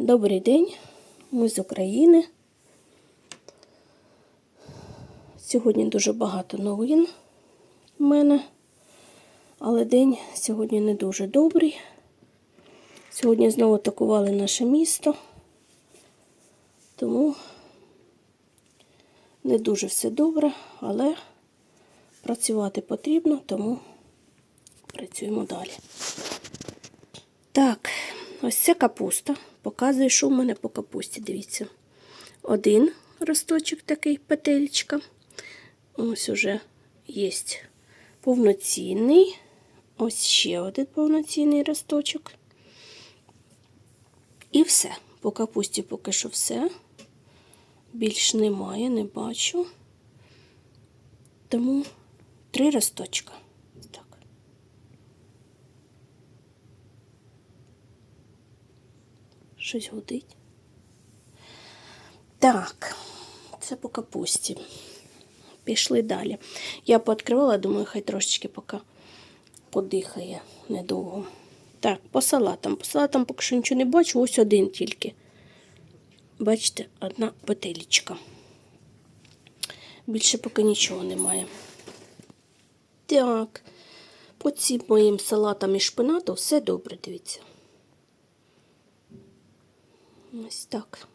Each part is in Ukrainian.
Добрий день, ми з України. Сьогодні дуже багато новин в мене, але день сьогодні не дуже добрий. Сьогодні знову атакували наше місто, тому не дуже все добре, але працювати потрібно, тому працюємо далі. Так, ось це капуста. Показую, що в мене по капусті. Дивіться. Один росточок такий, петельчка. Ось уже є повноцінний. Ось ще один повноцінний росточок. І все. По капусті поки що все. Більш немає, не бачу. Тому три росточка. Так. Щось гудить. Так, це по капусті. Пішли далі. Я пооткривала, думаю, хай трошечки поки подихає недовго. Так, по салатам. По салатам поки що нічого не бачу, ось один тільки. Бачите, одна петелечка. Більше поки нічого немає. Так, по цим моїм салатам і шпинату все добре, дивіться. Ось так.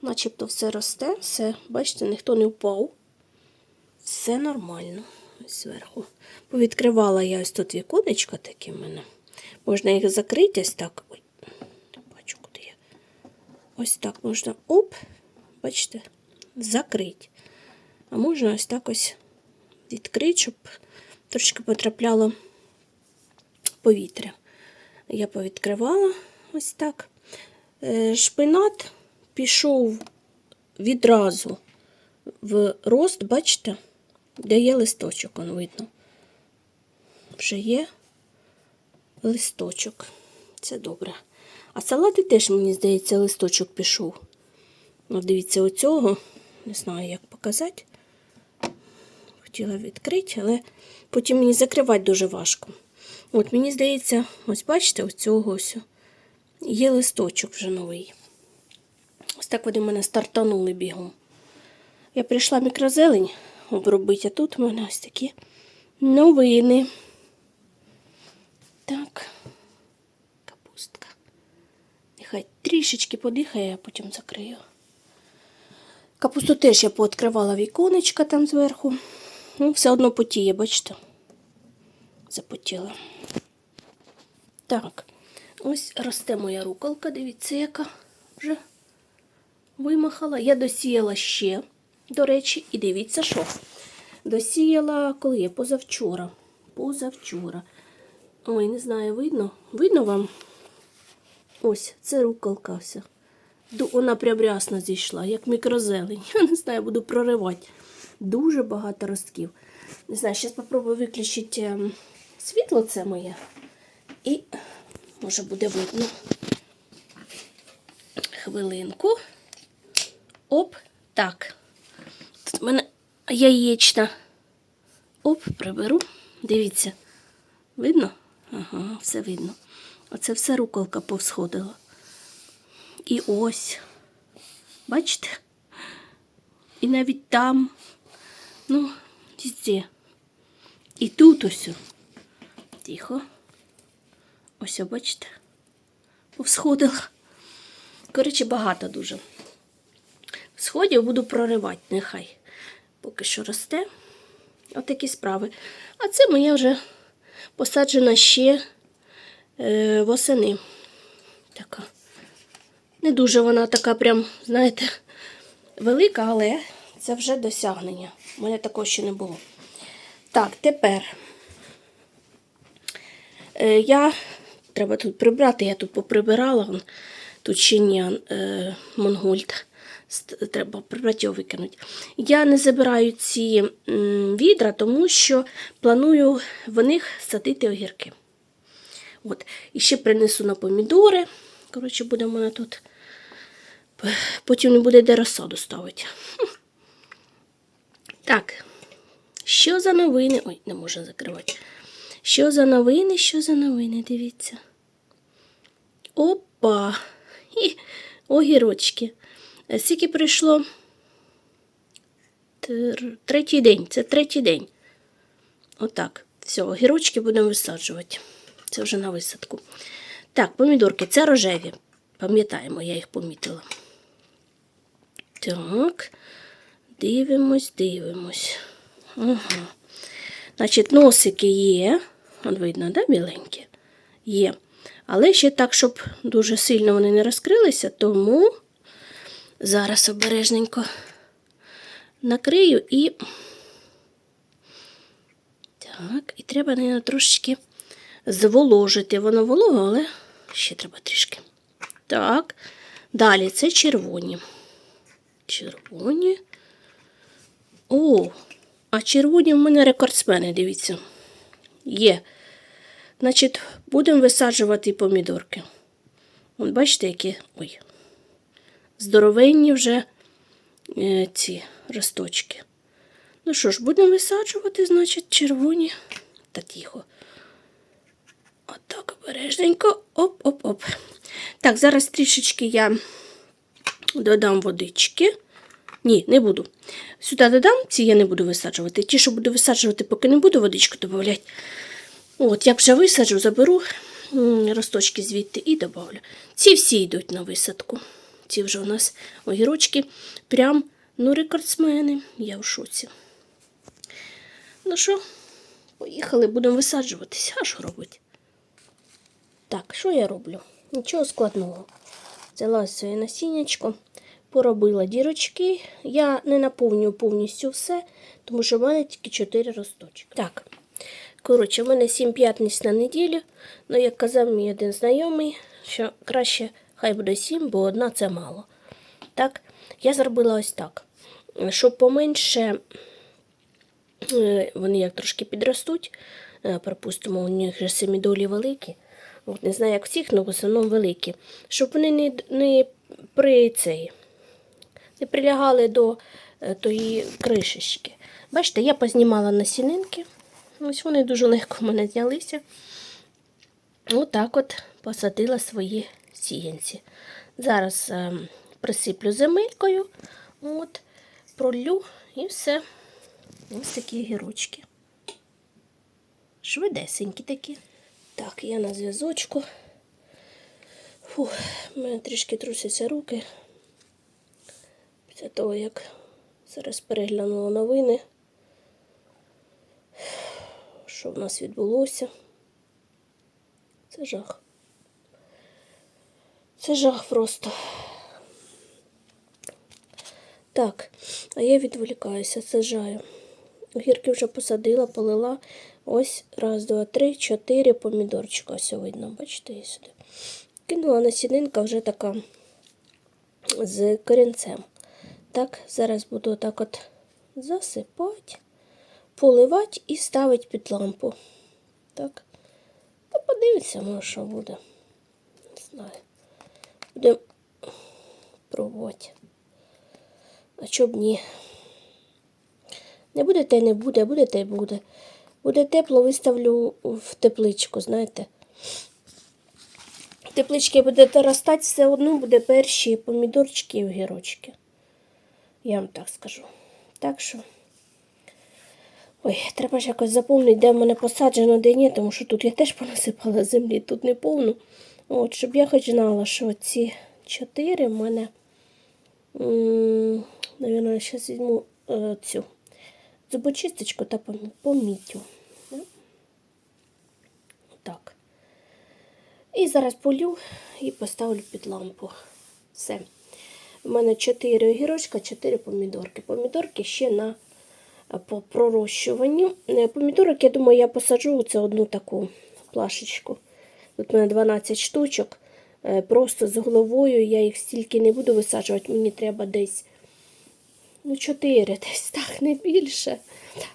Начебто все росте, все, бачите, ніхто не впав. Все нормально. Ось зверху. Повідкривала я ось тут віконечка такі в мене. Можна їх закрити ось так. Ой, не бачу, куди я. Ось так можна оп, бачите, закрити. А можна ось так ось відкрити, щоб трошки потрапляло повітря. Я повідкривала ось так. Е, Шпинат пішов відразу в рост, бачите, де є листочок, он видно. Вже є листочок. Це добре. А салати теж, мені здається, листочок пішов. Ну, дивіться, оцього, не знаю, як показати. Хотіла відкрити, але потім мені закривати дуже важко. От, мені здається, ось бачите, оцього ось є листочок вже новий. Ось так вони мене стартанули бігом. Я прийшла мікрозелень обробити, а тут у мене ось такі новини. Так, капустка. Нехай трішечки подихає, а потім закрию. Капусту теж я пооткривала віконечка там зверху. Ну, все одно потіє, бачите? Запотіла. Так, ось росте моя руколка, дивіться, яка вже вимахала. Я досіяла ще, до речі, і дивіться, що. Досіяла, коли я позавчора. Позавчора. Ой, не знаю, видно? Видно вам? Ось, це руколка вся. Вона прям рясно зійшла, як мікрозелень. Я не знаю, буду проривати. Дуже багато ростків. Не знаю, зараз спробую виключити ем, світло це моє. І може буде видно. Хвилинку. Оп, так. Тут в мене яєчна. Оп, приберу. Дивіться. Видно? Ага, все видно. Оце все руколка повсходила. І ось. Бачите? І навіть там. Ну, везде. І тут ось. Тихо. Ось, бачите? Повсходила. Коротше, багато дуже. Сходів буду проривати, нехай. Поки що росте. Отакі справи. А це моя вже посаджена ще е, восени. Така. Не дуже вона така прям, знаєте, велика, але це вже досягнення. У мене такого ще не було. Так, тепер е, я треба тут прибрати, я тут поприбирала. вон, Тут ще е, монгольд. Треба прибрати його викинути. Я не забираю ці відра, тому що планую в них садити огірки. От. І ще принесу на помідори. Коротше, буде в тут. Потім не буде де розсаду ставити. Так. Що за новини? Ой, не можна закривати. Що за новини? Що за новини? Дивіться. Опа! огірочки. Е, Скільки прийшло? Третій день. Це третій день. Отак. Все, огірочки будемо висаджувати. Це вже на висадку. Так, помідорки, це рожеві. Пам'ятаємо, я їх помітила. Так. Дивимось, дивимось. Ага. Значить, носики є. От видно, да, біленькі? Є. Але ще так, щоб дуже сильно вони не розкрилися, тому зараз обережненько накрию і. Так, і треба, мабуть, трошечки зволожити. Воно волого, але ще треба трішки. Так. Далі це червоні. Червоні. О, а червоні в мене рекордсмени, дивіться. Є. Значить, будемо висаджувати помідорки. От бачите, які. Ой. Здоровенні вже е, ці росточки. Ну що ж, будемо висаджувати, значить, червоні. Та тихо. Отак обережненько. Оп-оп-оп. Так, зараз трішечки я додам водички. Ні, не буду. Сюди додам, ці я не буду висаджувати. Ті, що буду висаджувати, поки не буду водичку додавати. От, як вже висаджу, заберу росточки звідти і добавлю. Ці всі йдуть на висадку. Ці вже у нас огірочки. Прям, ну, рекордсмени. Я в шоці. Ну що, поїхали, будемо висаджуватися. А що робити? Так, що я роблю? Нічого складного. Взяла своє насіннячко, поробила дірочки. Я не наповнюю повністю все, тому що в мене тільки 4 росточки. Так, коротше, в мене 7 п'ятниць на неділю. Ну, як казав мій один знайомий, що краще хай буде 7, бо одна це мало. Так, я зробила ось так. Щоб поменше е, вони як трошки підростуть, е, припустимо, у них вже семідолі великі. От, не знаю, як всіх, але в основному великі. Щоб вони не, не при цей, не прилягали до е, тої кришечки. Бачите, я познімала насінинки. Ось вони дуже легко в мене знялися. Отак от посадила свої сіянці. Зараз е, присиплю земелькою, от, пролю і все. Ось такі гірочки. Швидесенькі такі. Так, я на зв'язочку. Фух, мене трішки трусяться руки. Після того, як зараз переглянула новини, що в нас відбулося. Це жах. Це жах просто. Так, а я відволікаюся, сажаю. Огірки вже посадила, полила. Ось раз, два, три, чотири помідорчика. Ось видно, бачите, є сюди. Кинула насінинка вже така з корінцем. Так, зараз буду так от засипати, поливати і ставити під лампу. Так. Та подивіться, може, що буде. Не знаю. Будемо пробувати. А чоб ні? Не буде та й не буде, буде та й буде. Буде тепло, виставлю в тепличку, знаєте. В тепличці буде ростати, все одно буде перші помідорчики і огірочки. Я вам так скажу. Так що. Ой, треба ж якось заповнити, де в мене посаджено, де ні, тому що тут я теж понасипала землі, тут не повну. От, щоб я хоч знала, що ці чотири в мене. Навірно, зараз візьму е, цю зубочисточку та помітю. Так. І зараз полю і поставлю під лампу. Все. У мене 4 огірочка, 4 помідорки. Помідорки ще на е, по. Е, Помідорок, я думаю, я посаджу це одну таку плашечку. Тут у мене 12 штучок. Е, Просто з головою я їх стільки не буду висаджувати. Мені треба десь ну, 4, десь так, не більше.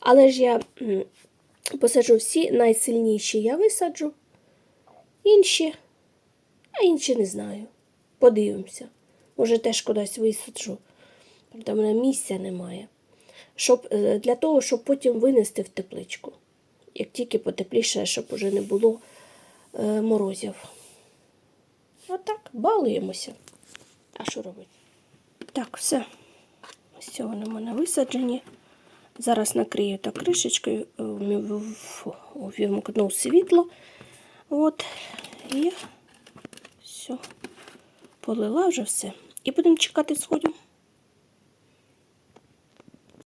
Але ж я посаджу всі найсильніші я висаджу. Інші, а інші не знаю. Подивимося. Може, теж кудись висаджу. Правда, в мене місця немає. Щоб, е, для того, щоб потім винести в тепличку. Як тільки потепліше, щоб уже не було е, морозів. Отак, балуємося. А що робити? Так, все. Ось вони в мене висаджені. Зараз накрию так кришечкою, е, увімкну світло. От. І все. Полила вже все. І будемо чекати сходів.